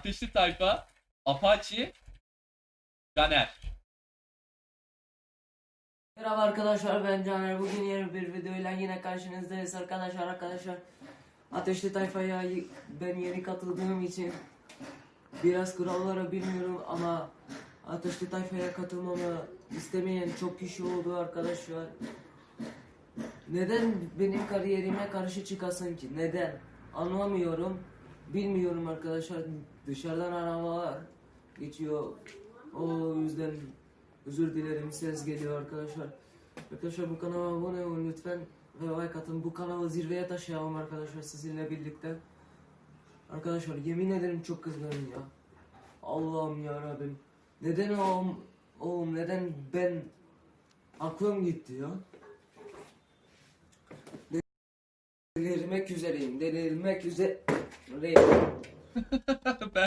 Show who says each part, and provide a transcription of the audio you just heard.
Speaker 1: Ateşli Tayfa, Apache, Caner.
Speaker 2: Merhaba arkadaşlar ben Caner. Bugün yeni bir videoyla yine karşınızdayız arkadaşlar arkadaşlar. Ateşli Tayfa'ya ben yeni katıldığım için biraz kuralları bilmiyorum ama Ateşli Tayfa'ya katılmamı istemeyen çok kişi oldu arkadaşlar. Neden benim kariyerime karşı çıkasın ki? Neden? Anlamıyorum. Bilmiyorum arkadaşlar. Dışarıdan arabalar geçiyor. O yüzden özür dilerim ses geliyor arkadaşlar. Arkadaşlar bu kanala abone olun lütfen ve like atın. Bu kanalı zirveye taşıyalım arkadaşlar sizinle birlikte. Arkadaşlar yemin ederim çok kızgınım ya. Allah'ım ya Rabbim. Neden oğlum, oğlum neden ben aklım gitti ya. Delirmek üzereyim. Delirmek üzereyim.
Speaker 1: Ben